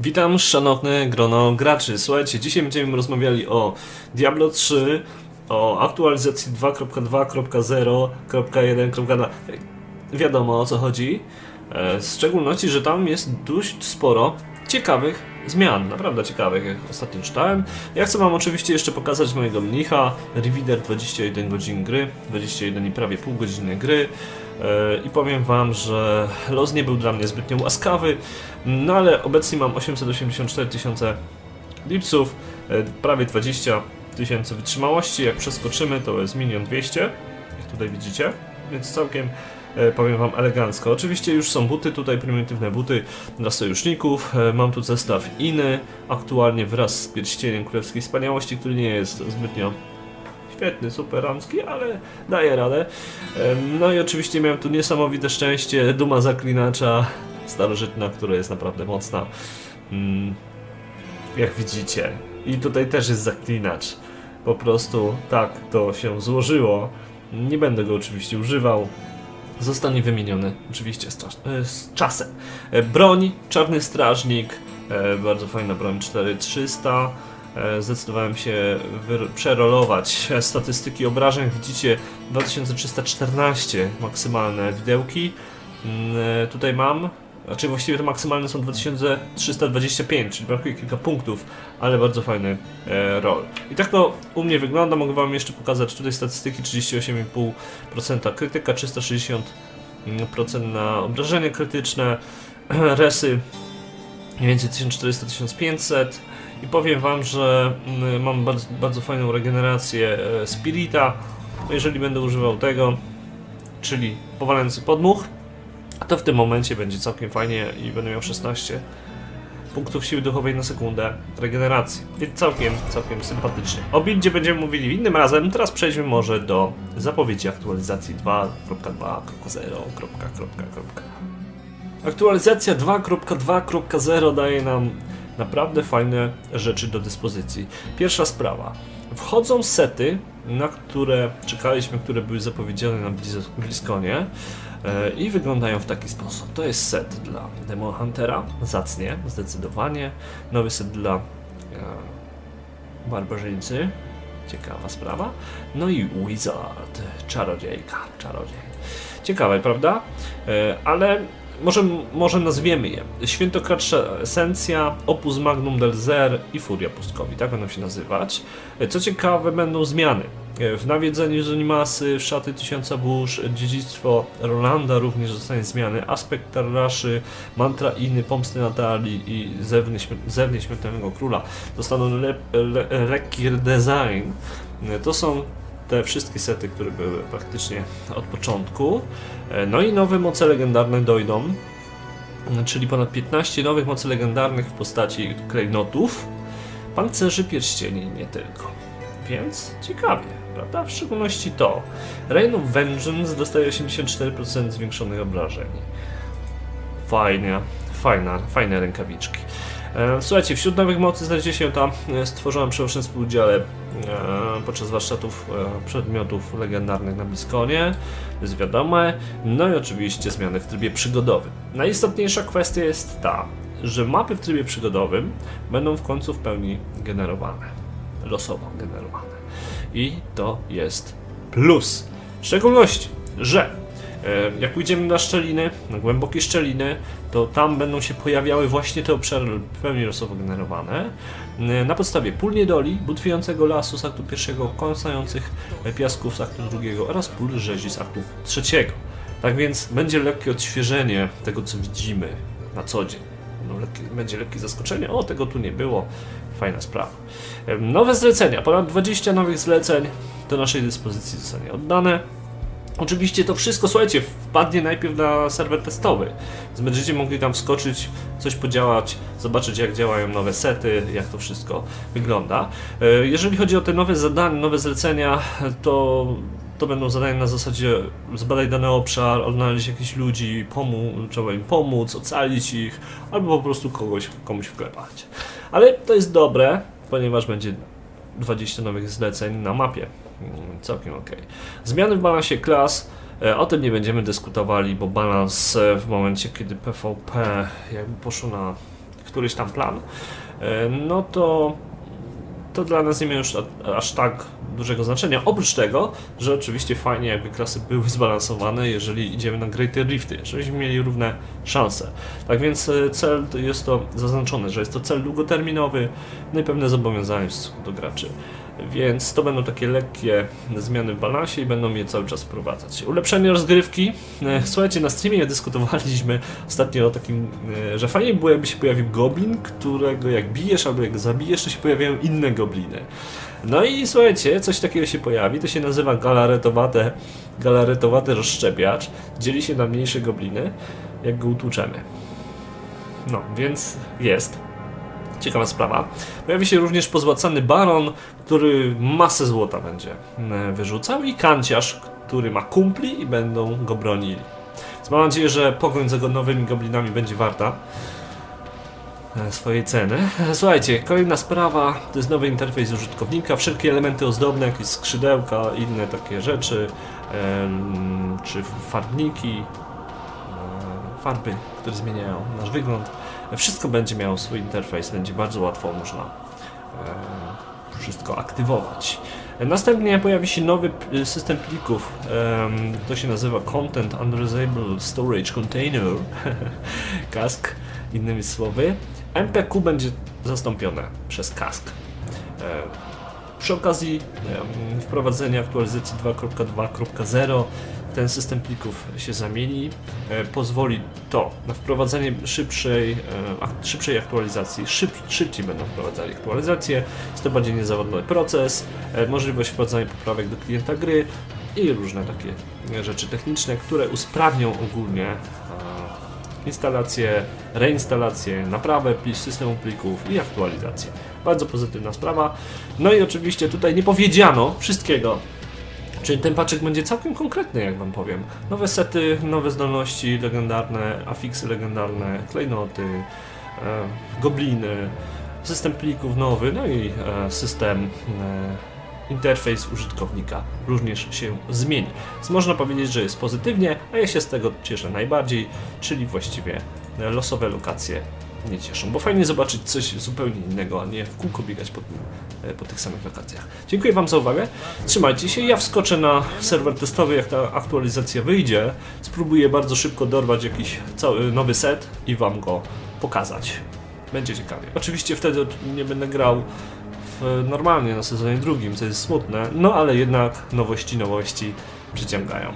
Witam szanowne grono graczy. Słuchajcie, dzisiaj będziemy rozmawiali o Diablo 3, o aktualizacji 2.2.0.1.2. Wiadomo o co chodzi. E, W szczególności, że tam jest dość sporo ciekawych zmian, naprawdę ciekawych, jak ostatnio czytałem. Ja chcę Wam oczywiście jeszcze pokazać mojego mnicha, Revider 21 godzin gry, 21 i prawie pół godziny gry. E, I powiem Wam, że los nie był dla mnie zbytnio łaskawy, no ale obecnie mam 884 tysiące lipsów, e, prawie 20 tysięcy wytrzymałości. Jak przeskoczymy, to jest milion 200, jak tutaj widzicie, więc całkiem powiem Wam elegancko. Oczywiście już są buty, tutaj prymitywne buty dla sojuszników. E, Mam tu zestaw Iny, aktualnie wraz z pierścieniem królewskiej wspaniałości, który nie jest zbytnio świetny, super ramski, ale daje radę. Em, No i oczywiście miałem tu niesamowite szczęście, duma zaklinacza starożytna, która jest naprawdę mocna. Mm, Jak widzicie. I tutaj też jest zaklinacz. Po prostu tak to się złożyło. Nie będę go oczywiście używał. Zostanie wymieniony oczywiście z, czas, e, z czasem. E, Broń, Czarny Strażnik, e, bardzo fajna broń 4300. E, Zdecydowałem się przerolować statystyki obrażeń. Widzicie 2314 maksymalne widełki. Mm, Tutaj mam, znaczy właściwie te maksymalne są 2325, czyli brakuje kilka punktów, ale bardzo fajny e, roll. I tak to u mnie wygląda. Mogę Wam jeszcze pokazać tutaj statystyki 38,5% krytyka, 360% na obrażenie krytyczne, resy mniej więcej 1400-1500 i powiem Wam, że mm, mam bardzo, bardzo fajną regenerację e, Spirita. Jeżeli będę używał tego, czyli powalający podmuch, to w tym momencie będzie całkiem fajnie i będę miał 16 punktów siły duchowej na sekundę regeneracji. Więc całkiem, całkiem sympatycznie. O buildzie będziemy mówili innym razem. Teraz przejdźmy może do zapowiedzi aktualizacji 2.2.0. Aktualizacja 2.2.0 daje nam naprawdę fajne rzeczy do dyspozycji. Pierwsza sprawa. Wchodzą sety, na które czekaliśmy, które były zapowiedziane na Blizz- BlizzConie e, i wyglądają w taki sposób. To jest set dla Demon Huntera, zacnie, zdecydowanie. Nowy set dla e, Barbarzyńcy, ciekawa sprawa. No i Wizard, czarodziejka, czarodziej. Ciekawe, prawda? E, ale może, może nazwiemy je. Świętokradsza Esencja, Opus Magnum del Zer i Furia Pustkowi, tak będą się nazywać. E, Co ciekawe, będą zmiany. W nawiedzeniu Zonimasy, Szaty Tysiąca Burz, Dziedzictwo Rolanda również zostanie zmiany. Aspekt Tarraszy, Mantra Iny, Pomsty Natalii i Zewnie, Zewnie Śmiertelnego Króla dostaną le, le, lekki redesign. E, To są te wszystkie sety, które były praktycznie od początku. No i nowe moce legendarne dojdą, czyli ponad 15 nowych mocy legendarnych w postaci klejnotów, pancerzy pierścieni nie tylko. Więc ciekawie, prawda? W szczególności to. Rain of Vengeance dostaje 84% zwiększonych obrażeń. Fajnie, fajna, fajne rękawiczki. E, Słuchajcie, wśród nowych mocy znajdzie się ta e, stworzona przy rocznym współdziale e, podczas warsztatów przedmiotów legendarnych na Bliskonie, jest wiadome. No i oczywiście zmiany w trybie przygodowym. Najistotniejsza kwestia jest ta, że mapy w trybie przygodowym będą w końcu w pełni generowane, losowo generowane. I to jest plus. W szczególności, że E, Jak pójdziemy na szczeliny, na głębokie szczeliny, to tam będą się pojawiały właśnie te obszary w pełni losowo generowane. E, Na podstawie pól niedoli, butwiejącego lasu z aktu pierwszego, kąsających piasków z aktu drugiego oraz pól rzezi z aktu trzeciego. Tak więc będzie lekkie odświeżenie tego, co widzimy na co dzień. No, lekkie, będzie lekkie zaskoczenie, o tego tu nie było, fajna sprawa. Nowe zlecenia, ponad 20 nowych zleceń do naszej dyspozycji zostanie oddane. Oczywiście to wszystko, słuchajcie, wpadnie najpierw na serwer testowy, będziecie mogli tam wskoczyć, coś podziałać, zobaczyć jak działają nowe sety, jak to wszystko wygląda. E, Jeżeli chodzi o te nowe zadania, nowe zlecenia, to, to będą zadania na zasadzie zbadaj dany obszar, odnaleźć jakichś ludzi, pomóc, trzeba im pomóc, ocalić ich, albo po prostu kogoś, komuś wklepać. Ale to jest dobre, ponieważ będzie 20 nowych zleceń na mapie. Mm, Całkiem ok. Zmiany w balansie klas. E, O tym nie będziemy dyskutowali, bo balans e, w momencie, kiedy PvP jakby poszło na któryś tam plan, e, no to to dla nas nie ma już aż tak dużego znaczenia. Oprócz tego, że oczywiście fajnie jakby klasy były zbalansowane, jeżeli idziemy na Greater Rifty, żebyśmy mieli równe szanse. Tak więc e, cel jest to zaznaczone, że jest to cel długoterminowy, no i pewne zobowiązania w stosunku do graczy. Więc to będą takie lekkie zmiany w balansie i będą je cały czas wprowadzać. Ulepszenie rozgrywki. E, Słuchajcie, na streamie dyskutowaliśmy ostatnio o takim, e, że fajnie było jakby się pojawił goblin, którego jak bijesz albo jak zabijesz, to się pojawiają inne gobliny. No i słuchajcie, coś takiego się pojawi, to się nazywa galaretowate, galaretowate rozszczepiacz. Dzieli się na mniejsze gobliny, jak go utłuczemy. No, więc jest. Ciekawa sprawa. Pojawi się również pozłacany baron, który masę złota będzie e, wyrzucał i kanciarz, który ma kumpli i będą go bronili. Więc mam nadzieję, że pogoń za nowymi goblinami będzie warta e, swojej ceny. E, Słuchajcie, kolejna sprawa to jest nowy interfejs użytkownika. Wszelkie elementy ozdobne, jakieś skrzydełka, inne takie rzeczy, czy farbniki, farby, które zmieniają nasz wygląd. Wszystko będzie miało swój interfejs, będzie bardzo łatwo można e, wszystko aktywować. E, Następnie pojawi się nowy system plików. To się nazywa Content Unreusable Storage Container. Kask, innymi słowy. MPQ będzie zastąpione przez kask. Przy okazji wprowadzenia aktualizacji 2.2.0 ten system plików się zamieni. E, Pozwoli to na wprowadzenie szybszej, e, szybszej aktualizacji. Szyb, szybciej będą wprowadzali aktualizacje. Jest to bardziej niezawodny proces. e, Możliwość wprowadzania poprawek do klienta gry i różne takie rzeczy techniczne, które usprawnią ogólnie instalację, reinstalację, naprawę systemu plików i aktualizację. Bardzo pozytywna sprawa. No i oczywiście tutaj nie powiedziano wszystkiego, Czyli ten paczek będzie całkiem konkretny, jak wam powiem. Nowe sety, nowe zdolności legendarne, afiksy legendarne, klejnoty, e, gobliny, system plików nowy, no i e, system, e, interfejs użytkownika również się zmieni. Więc można powiedzieć, że jest pozytywnie, a ja się z tego cieszę najbardziej, czyli właściwie e, losowe lokacje mnie cieszą, bo fajnie zobaczyć coś zupełnie innego, a nie w kółko biegać po, e, po tych samych lokacjach. Dziękuję Wam za uwagę. Trzymajcie się. Ja wskoczę na serwer testowy, jak ta aktualizacja wyjdzie. Spróbuję bardzo szybko dorwać jakiś cały nowy set i Wam go pokazać. Będzie ciekawie. Oczywiście wtedy nie będę grał normalnie na sezonie drugim, co jest smutne, no ale jednak nowości, nowości przyciągają.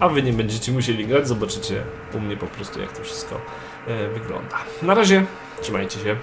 A Wy nie będziecie musieli grać, zobaczycie u mnie po prostu jak to wszystko e, wygląda. Na razie, trzymajcie się.